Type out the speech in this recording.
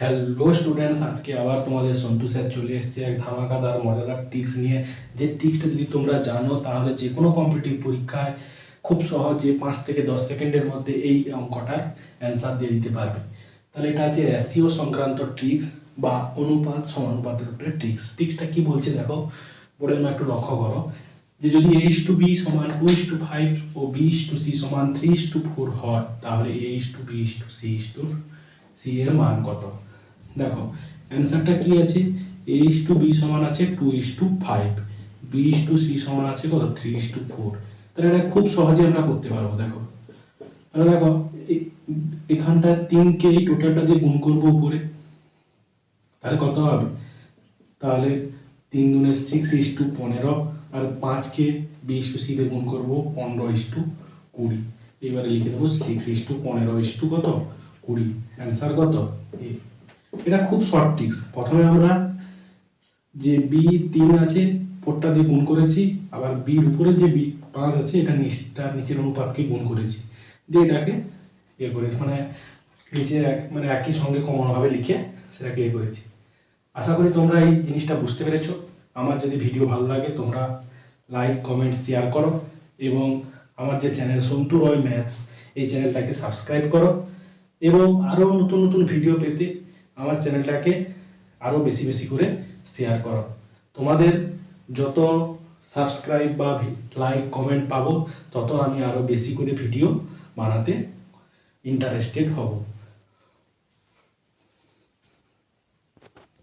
Hello students আজকে আবার তোমাদের সন্তু স্যার চলে এসেছে। এক ধামাকাদার, মজাদার টিক্স নিয়ে। যে টিক্সটা যদি তোমরা জানো, তাহলে যে কোনো কম্পিটিটিভ পরীক্ষায় খুব সহজে পাঁচ থেকে দশ সেকেন্ডের মধ্যে এই অঙ্কটার অ্যান্সার দিয়ে দিতে পারবে। তাহলে এটা আছে রেশিও সংক্রান্ত ট্রিক্স বা অনুপাত সমানুপাতের উপরে ট্রিক্স ট্রিক্সটা কি বলছে দেখো বোর্ডের একটু লক্ষ্য করো। যে যদি এইচ টু বি সমান টু ইস টু ফাইভ ও বি ইস টু সি সমান থ্রি ইস টু ফোর হয়, তাহলে a is to b is to c is to c এর মান কত? দেখো অ্যান্সারটা কি আছে? এ ইস টু বি সমান আছে two is to five b is to c সমান আছে কত? থ্রি ইস টু ফোর তাহলে এটা খুব সহজে আমরা করতে পারব, দেখো। তাহলে দেখো এখানটা তিনকে এই টোটালটা দিয়ে গুণ করব উপরে। তাহলে কত হবে? তাহলে তিন দুনে সিক্স ইস টু পনেরো, আর পাঁচকে বিশ টু সিতে গুণ করব পনেরো ইস টু কুড়ি। এবারে লিখে দেবো সিক্স ইস টু পনেরো ইস টু কত? কুড়ি। অ্যান্সার কত? এ এটা খুব শর্ট টিক্স প্রথমে আমরা যে বি তিন আছে ফোরটা দিয়ে গুণ করেছি, আবার বির উপরে যে বি পাঁচ আছে, এটা নিচটা, নিচের অনুপাতকে গুণ করেছি। দিয়ে এটাকে ইয়ে করেছি মানে নিচে এক মানে একই সঙ্গে কমনভাবে লিখে সেটাকে ইয়ে করেছি। আশা করি তোমরা এই জিনিসটা বুঝতে পেরেছ। আমার যদি ভিডিও ভালো লাগে, তোমরা লাইক কমেন্ট শেয়ার করো। এবং আমার যে চ্যানেল সন্তু রয় ম্যাথস এই চ্যানেলটাকে সাবস্ক্রাইব করো। এবং আরও নতুন নতুন ভিডিও পেতে আমার চ্যানেলটাকে আরও বেশি বেশি করে শেয়ার করো। তোমাদের যত সাবস্ক্রাইব বা লাইক কমেন্ট পাবো, তত আমি আরও বেশি করে ভিডিও বানাতে ইন্টারেস্টেড হব।